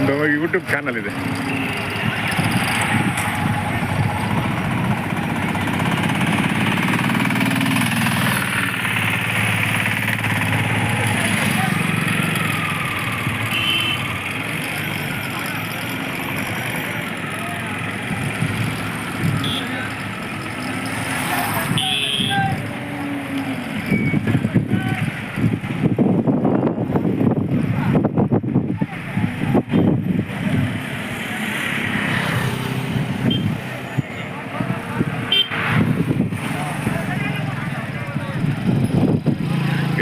ಒಂದು YouTube channel ಇದೆ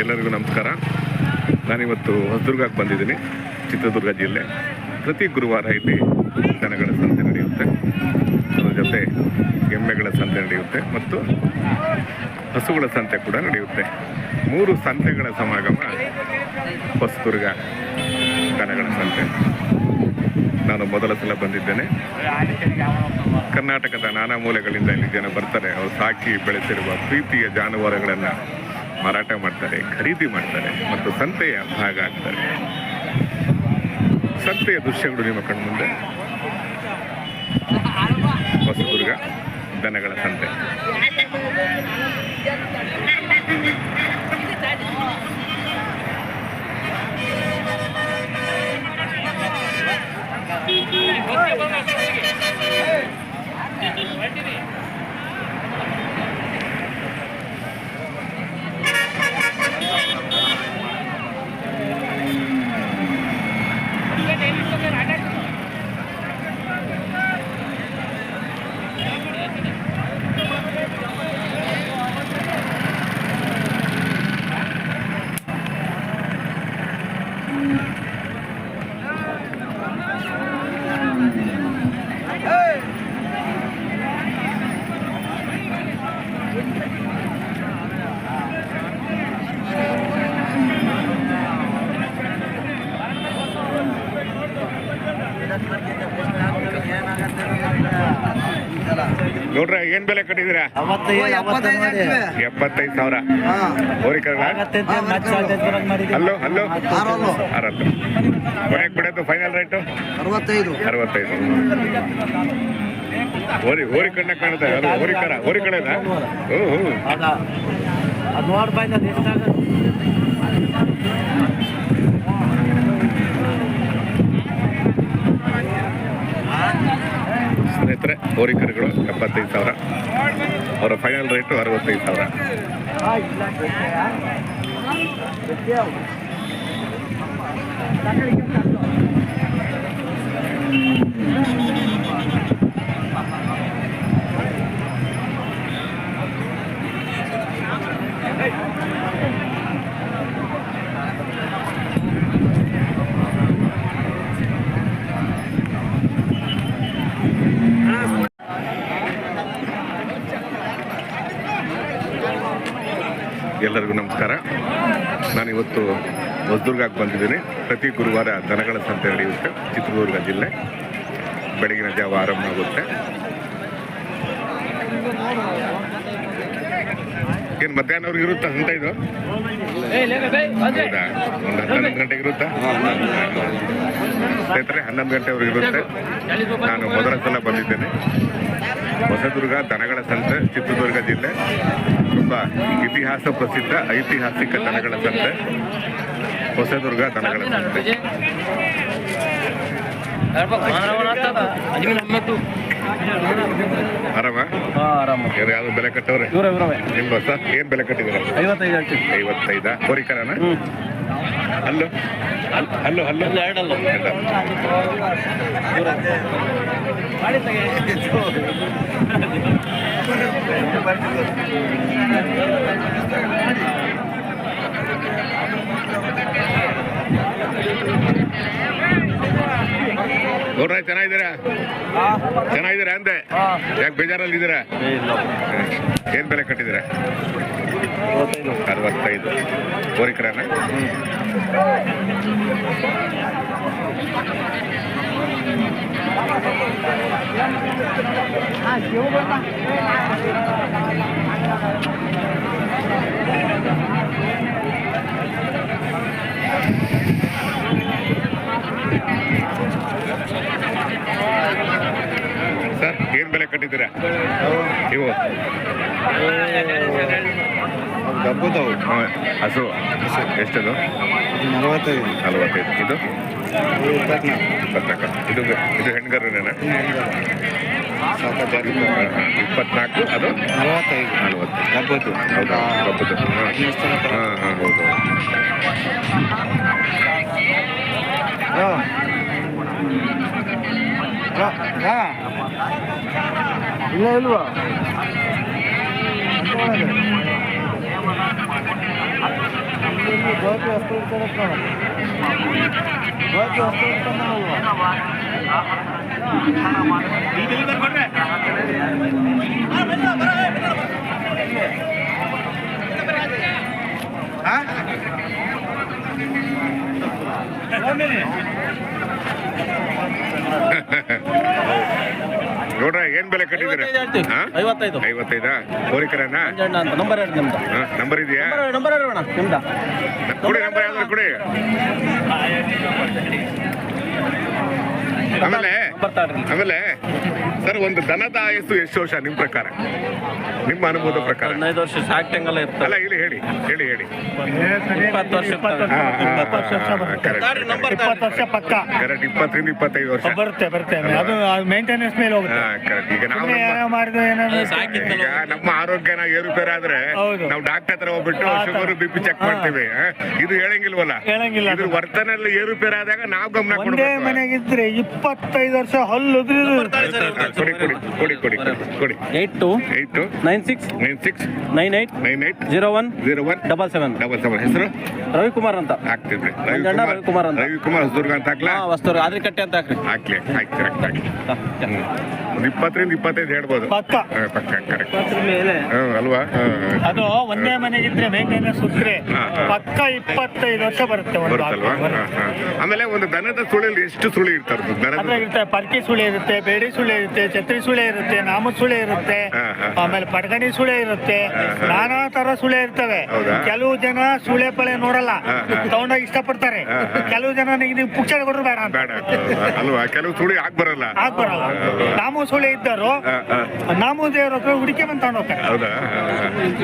ಎಲ್ಲರಿಗೂ ನಮಸ್ಕಾರ ನಾನಿವತ್ತು ಹೊಸದುರ್ಗಕ್ಕೆ ಬಂದಿದ್ದೀನಿ. ಚಿತ್ರದುರ್ಗ ಜಿಲ್ಲೆ. ಪ್ರತಿ ಗುರುವಾರ ಇಲ್ಲಿ ದನಗಳ ಸಂತೆ ನಡೆಯುತ್ತೆ. ಅದರ ಜೊತೆ ಎಮ್ಮೆಗಳ ಸಂತೆ ನಡೆಯುತ್ತೆ ಮತ್ತು ಹಸುಗಳ ಸಂತೆ ಕೂಡ ನಡೆಯುತ್ತೆ. ಮೂರು ಸಂತೆಗಳ ಸಮಾಗಮ ಹೊಸದುರ್ಗ ದನಗಳ ಸಂತೆ. ನಾನು ಮೊದಲ ಸಲ ಬಂದಿದ್ದೇನೆ. ಕರ್ನಾಟಕದ ನಾನಾ ಮೂಲೆಗಳಿಂದ ಇಲ್ಲಿ ಜನ ಬರ್ತಾರೆ. ಅವರು ಸಾಕಿ ಬೆಳೆಸಿರುವ ಪ್ರೀತಿಯ ಜಾನುವಾರುಗಳನ್ನು ಮಾರಾಟ ಮಾಡ್ತಾರೆ, ಖರೀದಿ ಮಾಡ್ತಾರೆ ಮತ್ತು ಸಂತೆಯ ಭಾಗ ಆಗ್ತಾರೆ. ಸಂತೆಯ ದೃಶ್ಯಗಳು ನಿಮ್ಮ ಕಣ್ಮುಂದೆ. ಹೊಸದುರ್ಗ, ದನಗಳ ಸಂತೆ. ನೋಡ್ರ ಏನ್ ಬೆಲೆ ಕಟ್ಟಿದಿರ ಎಪ್ಪತ್ತೈದು ಸಾವಿರ. ಅಲ್ಲೋ ಅಲ್ಲೋ. ಆರಲ್ಲು. ಕೊನೆಗೆ ಬಿಡೋದು ಫೈನಲ್ ರೇಟು ಅರವತ್ತೈದು. ಅರವತ್ತೈದು. ಹೋರಿ ಹೋರಿ ಕಣ್ಣ ಕಾಣುತ್ತೆ. ಅದು ಹೋರಿ ಕರ ಹೋರಿ ಕಡೆನಾ ಓ ಹೋ. ಸ್ನೇಹಿತರೆ ಹೋರಿ ಕರುಗಳು ಎಪ್ಪತ್ತೈದು ಸಾವಿರ. ಅವರ ಫೈನಲ್ ರೇಟು ಅರವತ್ತೈದು ಸಾವಿರ. ಎಲ್ಲರಿಗೂ ನಮಸ್ಕಾರ. ನಾನಿವತ್ತು ಹೊಸದುರ್ಗಕ್ಕೆ ಬಂದಿದ್ದೀನಿ. ಪ್ರತಿ ಗುರುವಾರ ದನಗಳ ಸಂತೆ ನಡೆಯುತ್ತೆ, ಚಿತ್ರದುರ್ಗ ಜಿಲ್ಲೆ. ಬೆಳಗಿನ ಜಾವ ಆರಂಭ ಆಗುತ್ತೆ. ಏನು ಮಧ್ಯಾಹ್ನವ್ರಿಗೆ ಇರುತ್ತಾ ಅಂತ ಇದು? ಹೌದಾ? ಒಂದು ಹನ್ನೊಂದು ಗಂಟೆಗೆ ಇರುತ್ತಾ? ಸ್ನೇಹಿತರೆ, ಹನ್ನೊಂದು ಗಂಟೆವರೆಗೆ ಇರುತ್ತೆ. ನಾನು ಮೊದಲ ಸಲ ಬಂದಿದ್ದೇನೆ. ಹೊಸದುರ್ಗ ದನಗಳ ಸಂತೆ ಚಿತ್ರದುರ್ಗ ಜಿಲ್ಲೆ. ತುಂಬ ಇತಿಹಾಸ ಪ್ರಸಿದ್ಧ ಐತಿಹಾಸಿಕ ದನಗಳ ಸಂತೆ. ಹೊಸದುರ್ಗ ದನಗಳ ಸಂತೆ. ಆರಾಮ? ಯಾವ್ದು ಬೆಲೆ ಕಟ್ಟವ್ರೆ? ನಿಮ್ಮ ಹೊಸ? ಏನ್ ಬೆಲೆ ಕಟ್ಟಿದ್ದೀರ? ಐವತ್ತೈದು? ಕೋರಿಕರನ ಅಲ್ಲೋ ಅಲ್- ಅಲ್ಲೋ ಅಲ್ಲೋ ಎರಡಲ್ಲ ಎರಡ. ನೋಡ್ರ ಚೆನ್ನಾಗಿದ್ದೀರಾ? ಚೆನ್ನಾಗಿದ್ದೀರಾ ಅಂದೆ? ಯಾಕೆ ಬೇಜಾರಲ್ಲಿದ್ದೀರಾ? ಏನು ಬೆಲೆ ಕಟ್ಟಿದ್ದೀರಾ? ಅರವತ್ತೈದು. ಕೋರಿಕರನ ಕಟ್ಟಿದ್ದೀರಾ? ಇವು. ಗಬ್ಬದವು ಹಾ, ಹಸು. ಎಷ್ಟದು? ನಲವತ್ತೈದು. ನಲವತ್ತೈದು. ಇದು? ಇದು ಇಪ್ಪತ್ನಾಲ್ಕು ಇದು ಇದು ಹೆಣ್ಗರುನೇನ? ಇಪ್ಪತ್ನಾಲ್ಕು ಅದು? ನಲವತ್ತೈದು. ನಲವತ್ತು ಗಬ್ಬದ್ದು ಹೌದಾ? ಕಪ್ಪದು ಹಾಂ. ಹಾಂ ಹೌದು ಇಲ್ಲ ಇಲ್ವಾ ಗೋಪಿ ಅಷ್ಟು ಇರ್ತಾರಪ್ಪ ಗೋಪಿ ಅಷ್ಟು ಇರ್ತಾನಲ್ವಾ ನೋಡ್ರ ಐವತ್ತೈದು ನಂಬರ್ ಎರಡು ನಿಮ್ದು. ನಂಬರ್ ಇದೆಯಾ ನಂಬರ್ ನಂಬರ್ ಎರಡು ಅಣ್ಣ ನಿಮ್ದ. ಕೊಡಿ ನಂಬರ್ ಯಾವ್ದಾರು ಕೊಡಿ. ಆಮೇಲೆ ಬರ್ತಾಳ್ರಿ ಆಮೇಲೆ ಸರ್ ಒಂದು ದನದ ಆಯಸ್ಸು ಎಷ್ಟು ವರ್ಷ ನಿಮ್ ಪ್ರಕಾರ? ನಿಮ್ಮ ಅನುಭವದ ಪ್ರಕಾರ? ಹದಿನೈದು ವರ್ಷ ಸಾಕ್ಟಂಗೆಲ್ಲ ಅಲ್ಲ ಇರ್ತಲ್ಲ ಇಲ್ಲಿ ಹೇಳಿ ಹೇಳಿ ಹೇಳಿ ಇಪ್ಪತ್ತು ವರ್ಷ. ಇಪ್ಪತ್ತು ವರ್ಷ ಪಕ್ಕ. ಕರೆಕ್ಟ್ ಇಪ್ಪತ್ತರಿಂದ ಇಪ್ಪತ್ತೈದು ವರ್ಷ. ಬರುತ್ತೆ ಬರುತ್ತೆ. ಅದು ಮೇಂಟೆನೆನ್ಸ್ ಮೇಲೆ ಹೋಗುತ್ತೆ. ಕರೆಕ್ಟ್ ಈಗ ನಾವು ನಮ್ಮ- ಮಾಡಿದ್ರೆ ಈಗ ನಮ್ಮ ಆರೋಗ್ಯನ ಏರುಪೇರಾದ್ರೆ ಆದ್ರೆ ನಾವು ಡಾಕ್ಟರ್ ಹತ್ರ ಹೋಗ್ಬಿಟ್ಟು. ಶುಗರ್ ಬಿ ಪಿ ಚೆಕ್ ಮಾಡ್ತೀವಿ. ಇದು ಹೇಳಂಗಿಲ್ವಲ್ಲ? ಹೇಳಂಗಿಲ್ಲ. ಇದ್ರ. ವರ್ತನೆಯಲ್ಲಿ ಏರುಪೇರಾದಾಗ ನಾವು ಗಮನ ಒಂದೇ ಕೊಡ್ಬೇಕು. ಮನೆಗಿದ್ರೆ ಇಪ್ಪತ್ತೈದು ವರ್ಷ ಹಲ್ಲು ಕೊಡಿ ಕೊಡಿ ಕೊಡಿ ಕೊಡಿ ಕೊಡಿ eight two eight two nine six nine six nine eight nine eight zero one zero one double seven. Double seven. ಹೆಸರು? ರವಿಕುಮಾರ್ ಅಂತ. ಹಾಕ್ತಿದ್ರಿ ರವಿಕುಮಾರ್ ಅಂತ. ರವಿಕುಮಾರ್ ಹೊಸದುರ್ಗ ಅಂತ ಹಾಕ್ಲಾ? ಹೊಸದುರ್ಗ. ಆದ್ರೆ ಕಟ್ಟೆ ಅಂತ ಹಾಕ್ರಿ. ಹಾಕ್ಲಿ ಹಾಕಿ ಕರೆಕ್ಟ್ ಹಾಕಿ. ಒಂದು ಇಪ್ಪತ್ತರಿಂದ ಇಪ್ಪತ್ತೈದು ಹೇಳ್ಬೋದು. ಪಕ್ಕ. ಪಕ್ಕ ಕರೆಕ್ಟ್ ಅಲ್ವಾ? ಅದು ಒಂದೇ ಮನೆಗಿದ್ರೆ ಮೇಂಟೆನೆನ್ಸ್ ಸುತ್ತರೆ. ಪಕ್ಕ ಇಪ್ಪತ್ತೈದು ವರ್ಷ ಬರುತ್ತೆ ಒಂದು. ಆಮೇಲೆ ಒಂದು ದನದ ಸುಳಿಯಲ್ಲಿ ಎಷ್ಟು ಸುಳಿ ಇರ್ತಾರೆ? ದನದ ಪರ್ಕಿ ಸುಳೆ ಇರುತ್ತೆ ಬೇಡಿ ಸುಳೆ ಇರುತ್ತೆ ಛತ್ರಿ ಸುಳೆ ಇರುತ್ತೆ ನಾಮ ಸುಳೆ ಇರುತ್ತೆ. ಆಮೇಲೆ ಪಡ್ಗಣಿ ಸುಳೆ ಇರುತ್ತೆ. ನಾನಾ ತರ ಸುಳೆ ಇರ್ತವೆ ಕೆಲವು ಜನ ಸುಳೆ ಪಳೆ ನೋಡಲ್ಲ ತಗೊಂಡ. ತಗೊಂಡೋಗಿ ಇಷ್ಟಪಡ್ತಾರೆ. ಕೆಲವು ಜನ ನೀವು ಪುಕ್ಷ ಕೊಡ್ರು ಬೇಡ ಅಲ್ವಾ ಕೆಲವು ಸುಳಿ ಆಗ್ ಬರಲ್ಲ ಆಗ್ ಬರಲ್ಲ ಹೌದಾ? ನಾಮು ಸುಳಿ ಇದ್ದರು. ನಾಮು ದೇವ್ರ ಹತ್ರ ಹುಡುಕಿ ಬಂದ್ ತಗೊಂಡೋಗ್ತಾರೆ ಹೌದಾ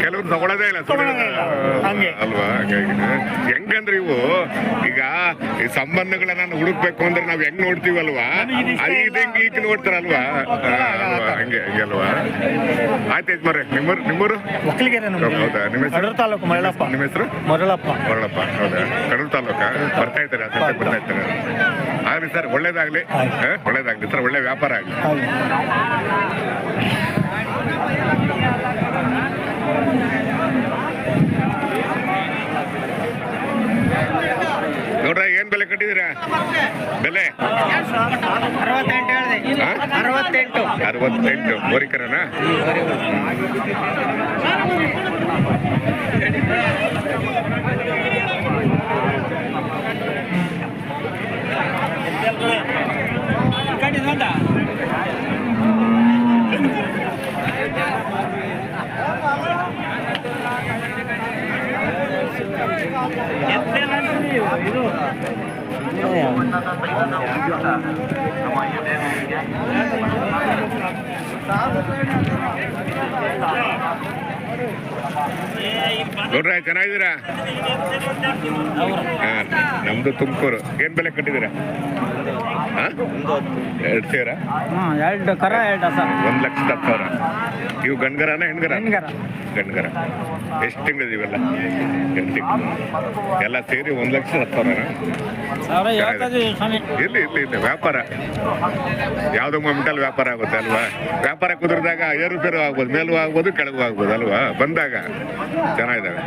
ಕೆಲವ್ರು ತಗೊಳ್ಳೋದೇ ಇಲ್ಲ ಸುಳಿ. ತಗೊಳ್ಳೋದೇ ಇಲ್ಲ. ಹಂಗೆ. ಅಲ್ವಾ ಹೆಂಗಂದ್ರೆ ಇವು ಈಗ ಈ ಸಂಬಂಧಗಳನ್ನ ಹುಡುಕ್ಬೇಕು ಅಂದ್ರೆ ನಾವ್ ಹೆಂಗ್ ನೋಡ್ತೀವಲ್ವಾ ಅದು ಇಲ್ಲ. ಇದು ಹೆಂಗ್ ಈಗ ನೋಡ್ತಾರಲ್ವಾ. ಹಂಗೆ ಹಂಗಲ್ವಾ ಆಯ್ತು ಆಯ್ತು ಯಜಮಾನ್ರೆ ನಿಮ್ಮೂರು ನಿಮ್ಮೂರು ಒಕ್ಕಲಿಗೆರೆ ಹೌದಾ ನಿಮ್ಮ ಹೆಸರು ತಾಲೂಕು ಮರಳಪ್ಪ ನಿಮ್ಮ ಹೆಸರು ಮರಳಪ್ಪ ಮರಳಪ್ಪ ಹೌದಾ ಕಡೂರು ತಾಲೂಕ ಬರ್ತಾ ಇದ್ದಾರೆ ಅಸಂತೆ ಬರ್ತಾ ಇದ್ದಾರೆ ಆಗ್ಲಿ ಸರ್ ಒಳ್ಳೇದಾಗ್ಲಿ ಒಳ್ಳೇದಾಗ್ಲಿ ಸರ್ ಒಳ್ಳೆ ವ್ಯಾಪಾರ ಆಗಲಿ ಹೌದು ನೋಡ್ರ ಏನ್ ಬೆಲೆ ಕಟ್ಟಿದ್ದೀರಾ? ಬೆಲೆ? ಅರವತ್ತೆಂಟು ಹೇಳಿದೆ. ಹಾ? ಅರವತ್ತೆಂಟು. ನೋಡ್ರ ಚೆನ್ನಾಗಿದ್ದೀರಾ ನಮ್ದು ತುಮಕೂರು ಏನ್ ಬೆಲೆ ಕಟ್ಟಿದ್ದೀರಾ? ಎರಡ್ ಸಾವಿರ? ಹಾಂ ಎರಡು ಕರ ಎರಡು ಹಸ ಒಂದು ಲಕ್ಷದ ಹತ್ತು ಸಾವಿರ. ಇವು ಗಂಡ್ಗರನ ಹೆಣ್ಗರ? ಹೆಣ್ಗರ. ಗಂಡ್ಗರ ಎಷ್ಟು ತಿಂಗಳು ಇವೆಲ್ಲ ತಿಂಗಳು? ಎಲ್ಲ ಸೇರಿ ಒಂದು ಲಕ್ಷದ ಹತ್ತು ಸಾವಿರ ಇರ್ಲಿ ಇರ್ಲಿ ಇರ್ಲಿ ವ್ಯಾಪಾರ. ಯಾವುದೋ ಮೊಮೆಂಟಲ್ಲಿ ವ್ಯಾಪಾರ ಆಗುತ್ತೆ ಅಲ್ವಾ? ವ್ಯಾಪಾರ ಕುದುರಿದಾಗ ಏರುಪೇರು ಆಗ್ಬೋದು ಮೇಲೂ ಆಗ್ಬೋದು ಕೆಳಗೂ ಆಗ್ಬೋದು ಅಲ್ವಾ? ಬಂದಾಗ ಚೆನ್ನಾಗಿದ್ದಾವೆ.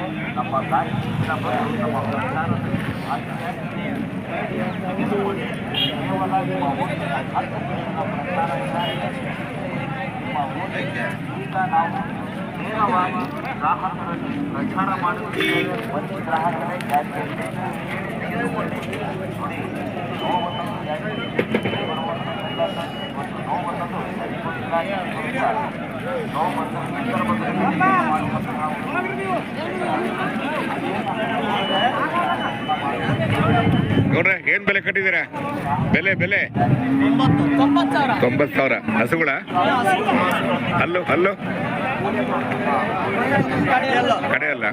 ನೇರವಾಗಿ ಗ್ರಾಹಕರಲ್ಲಿ ಪ್ರಚಾರ ಮಾಡುವುದೇ ಒಂದು ಗ್ರಾಹಕರೇ ಜಾರಿಗೆ ನೋಡಿ ನೋವನ್ನು ಜಾರಿಗೆ ಬರುವಂತಹ ಮತ್ತು ನೋವನ್ನು ಸರಿಪಡಿಸಲಾಗಿ ನೋವನ್ನು ಸಂದರ್ಭದಲ್ಲಿ ನೋಡ್ರೆ ಏನ್ ಬೆಲೆ ಕಟ್ಟಿದ್ದೀರಾ? ಬೆಲೆ ಬೆಲೆ? ತೊಂಬತ್ತು ಸಾವಿರ. ಹಸುಗಳ? ಅಲ್ಲು ಅಲ್ಲು ಕಡೆ ಅಲ್ಲ.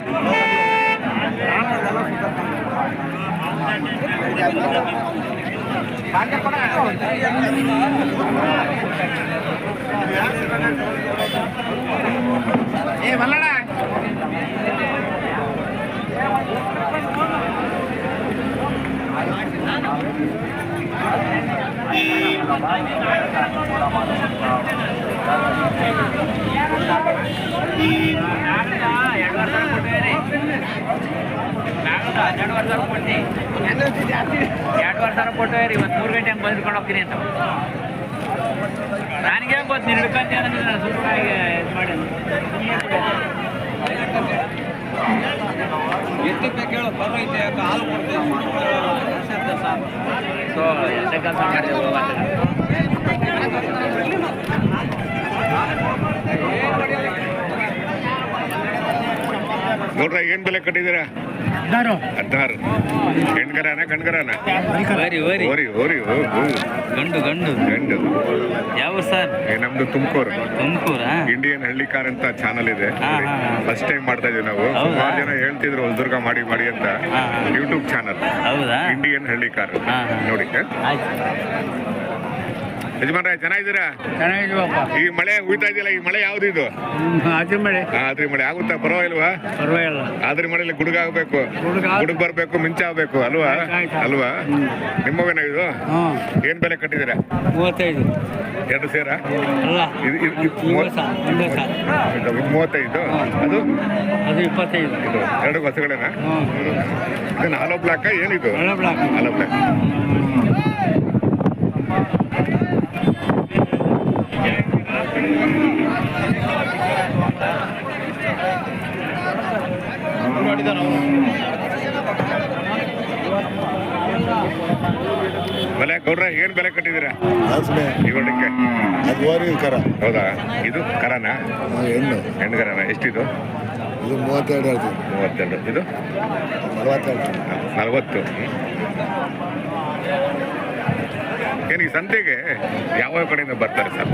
ಎರಡು ವರ್ಷ ಕೊಟ್ಟು ಇವತ್ತು ಮೂರು ಗಂಟೆ ಹಂಗೆ ಬಂದ್ಕೊಂಡು ಹೋಗ್ತೀನಿ ಅಂತ ನನಗೆ ಗೊತ್ತು ನೀನು ಹಿಡ್ಕೊಂತೀನಿ ಅಂದ್ರೆ ನಾನು ಸುಮ್ಮನೆ ಇದು ಮಾಡಿ ಸೊ ಹಾಲು ಕೆಲಸ Gracias. ನೋಡ್ರ ಏನ್ ಬೆಲೆ ಕಟ್ಟಿದ್ದೀರಾ? ಹದಿನಾರು. ಹೆಣ್ಗರನ ವರಿ ಓರಿ ಓರಿ. ಗಂಡು ಗಂಡು. ಗಂಡು. ಯಾವ ಸರ್? ನಮ್ದು ತುಮಕೂರು. ತುಮಕೂರ? ಇಂಡಿಯನ್ ಹಳ್ಳಿ ಕಾರ್ ಅಂತ ಚಾನಲ್ ಇದೆ. ಫಸ್ಟ್ ಟೈಮ್ ಮಾಡ್ತಾ ಇದೀವಿ ನಾವು? ಸುಮಾರು ಜನ ಹೇಳ್ತಿದ್ರು ಹೊಸದುರ್ಗ ಮಾಡಿ ಮಾಡಿ ಅಂತ. YouTube channel Indian Hallikar. ನೋಡಿ ಯಜಮಾನ್ರೆ ಚೆನ್ನಾಗಿದ್ದೀರಾ? ಈ ಮಳೆ ಹುಯ್ತಾ ಇದೆಯಲ್ಲ ಈ ಮಳೆ ಯಾವ್ದು ಇದು? ಆದ್ರಿ ಮಳೆ. ಆದ್ರಿ ಮಳೆ ಆಗುತ್ತಾ? ಪರವಾಗಿಲ್ವಾ? ಪರವಾಗಿಲ್ಲ. ಆದ್ರಿ ಮಳೆಯಲ್ಲಿ ಗುಡುಗ ಆಗ್ಬೇಕು. ಗುಡುಗ ಬರ್ಬೇಕು ಮಿಂಚ ಆಗ್ಬೇಕು ಅಲ್ವಾ. ಅಲ್ವಾ ನಿಮ್ಮವೇನ ಇದು? ಏನ್ ಬೆಲೆ ಕಟ್ಟಿದ್ದೀರಾ? ಮೂವತ್ತೈದು. ಎರಡು ಸೇರ? ಮೂವತ್ತೈದು? ಅದು? ಅದು ಇಪ್ಪತ್ತೈದು. ಎರಡು ಬಸ್ಗಳೇನಾ ಹಾಲೋ ಬ್ಲಾಕ? ಏನಿದು? Hollow block. Hollow block. ಬೆಲೆ ಗೌಡ್ರ ಏನ್ ಬೆಲೆ ಕಟ್ಟಿದ್ದೀರಾ? ಇವಳಿಗೆ ಅದು ಕರ. ಹೌದಾ? ಇದು ಕರನ? ಹೆಣ್ಣು. ಹೆಣ್ಣು ಕರನ? ಎಷ್ಟಿದು? ಇದು ಮೂವತ್ತೆರಡು ಹೇಳ್ತೀವಿ ಮೂವತ್ತೆರಡು. ಇದು? ನಲವತ್ತೆರಡು. ನಲವತ್ತು. ಏನು ಈ ಸಂತೆಗೆ ಯಾವ ಕಡೆಯಿಂದ ಬರ್ತಾರೆ ಸರ್?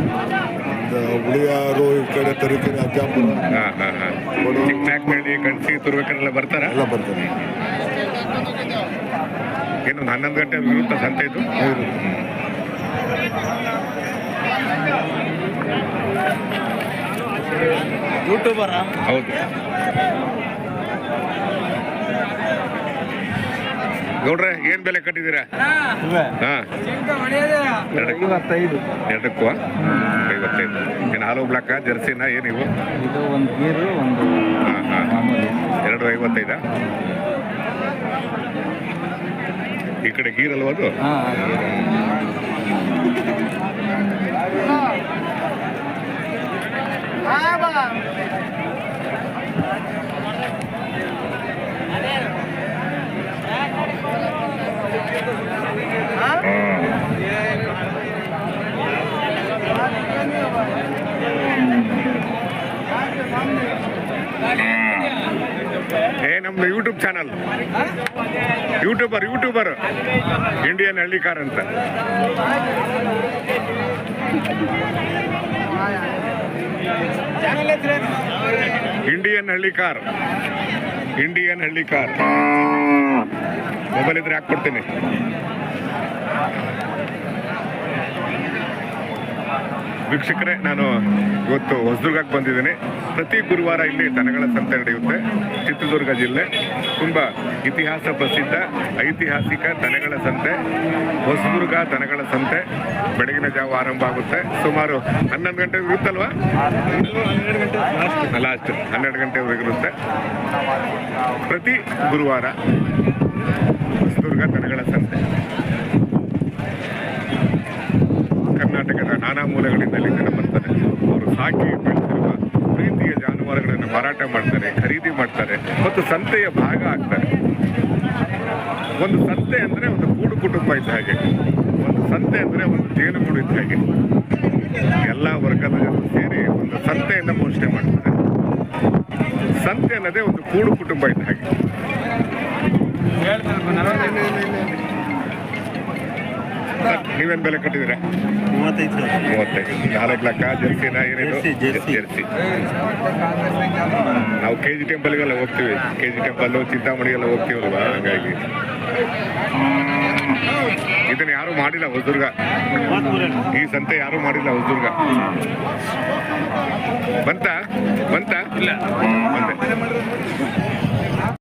ಒಂದು ಹುಳಿಯಾರು ಈ ಕಡೆ ತರೀಕೆರೆ ಅಜ್ಜಾಪುರ. ಹಾಂ ಹಾಂ ಹಾಂ. ಗಣಸಿ ತುರ್ಬೇಕರೆಲ್ಲ ಬರ್ತಾರ? ಎಲ್ಲ ಬರ್ತಾರೆ. ಏನು ಹನ್ನೊಂದು ಗಂಟೆ ಇರುತ್ತೆ ಸಂತೆ ಇದು? ಯೂಟ್ಯೂಬರ? ಹೌದು. ಗೌಡ್ರೆ ಏನ್ ಬೆಲೆ ಕಟ್ಟಿದ್ದೀರಾ? ಐವತ್ತೈದು. ಎರಡಕ್ಕೂ ಐವತ್ತೈದು. ಏನು ಹಾಲು ಬ್ಲಾಕ ಜರ್ಸಿನ ಏನ್ ಇದು ಒಂದು ಗೀರು ಒಂದು ಹಾಂ ಹಾಂ. ಮಾಮೂಲಿ. ಎರಡು ಐವತ್ತೈದಾ? ಈ ಕಡೆ ಗೀರಲ್ವ ಅದು? ಹಾಂ ಏ ನಮ್ದು YouTube channel YouTuber YouTuber Indian Hallikar ಅಂತ. Indian Hallikar Indian Hallikar mobile ಇದ್ರೆ ಹಾಕ್ಕೊಡ್ತೀನಿ. ವೀಕ್ಷಕರೇ, ನಾನು ಇವತ್ತು ಹೊಸದುರ್ಗಕ್ಕೆ ಬಂದಿದ್ದೀನಿ. ಪ್ರತಿ ಗುರುವಾರ ಇಲ್ಲಿ ದನಗಳ ಸಂತೆ ನಡೆಯುತ್ತೆ, ಚಿತ್ರದುರ್ಗ ಜಿಲ್ಲೆ. ತುಂಬ ಇತಿಹಾಸ ಪ್ರಸಿದ್ಧ, ಐತಿಹಾಸಿಕ ದನಗಳ ಸಂತೆ, ಹೊಸದುರ್ಗ ದನಗಳ ಸಂತೆ ಬೆಳಗಿನ ಜಾವ ಆರಂಭ ಆಗುತ್ತೆ. ಸುಮಾರು ಹನ್ನೊಂದು ಗಂಟೆ ಇರುತ್ತಲ್ವಾ? ಲಾಸ್ಟ್ ಹನ್ನೆರಡು ಗಂಟೆವರೆಗೆ ಇರುತ್ತೆ. ಪ್ರತಿ ಗುರುವಾರ ಹೊಸದುರ್ಗ ದನಗಳ ಸಂತೆ. ಕರ್ನಾಟಕದ ನಾನಾ ಮೂಲಗಳಿಂದ ಜನ ಬರ್ತಾರೆ ಅವರು ಸಾಕಿ ಬೆಳೆಸಿರುವ ಪ್ರೀತಿಯ ಜಾನುವಾರುಗಳನ್ನು ಮಾರಾಟ ಮಾಡ್ತಾರೆ, ಖರೀದಿ ಮಾಡ್ತಾರೆ ಮತ್ತು ಸಂತೆಯ ಭಾಗ ಆಗ್ತಾರೆ. ಒಂದು ಸಂತೆ ಅಂದರೆ ಒಂದು ಕೂಡು ಕುಟುಂಬ ಇದ್ದ ಹಾಗೆ. ಒಂದು ಸಂತೆ ಅಂದರೆ ಒಂದು ಜೇನುಗೂಡು ಇದ್ದ ಹಾಗೆ. ಎಲ್ಲ ವರ್ಗದ ಜನರು ಸೇರಿ ಒಂದು ಸಂತೆಯನ್ನು ಪೋಷಣೆ ಮಾಡ್ತಾರೆ. ಸಂತೆ ಅನ್ನೋದೇ ಒಂದು ಕೂಡು ಕುಟುಂಬ ಇದ್ದ ಹಾಗೆ. ನೀವೇನ್ ಬೆಲೆ ಕಟ್ಟಿದ್ದೀರಾ? ಮೂವತ್ತೈದು ಮೂವತ್ತೈದು. ನಾಲ್ಕು ಲಕ್ಕ ಜರ್ಸಿನ ಏನಿದು? Jersey, jersey. ಜರ್ಸಿ. ನಾವು ಕೆ ಜಿ ಟೆಂಪಲ್ಗೆಲ್ಲ ಹೋಗ್ತೀವಿ. ಕೆ ಜಿ ಟೆಂಪಲ್ ಚಿಂತಾಮಣಿಗೆಲ್ಲ ಹೋಗ್ತೀವಲ್ವಾ ಹಂಗಾಗಿ? ಇದನ್ನ ಯಾರು ಮಾಡಿಲ್ಲ ಹೊಸದುರ್ಗ. ಈ ಸಂತೆ ಯಾರು ಮಾಡಿಲ್ಲ ಹೊಸದುರ್ಗ. ಬಂತ? ಬಂತ? ಇಲ್ಲ. ಬಂದೆ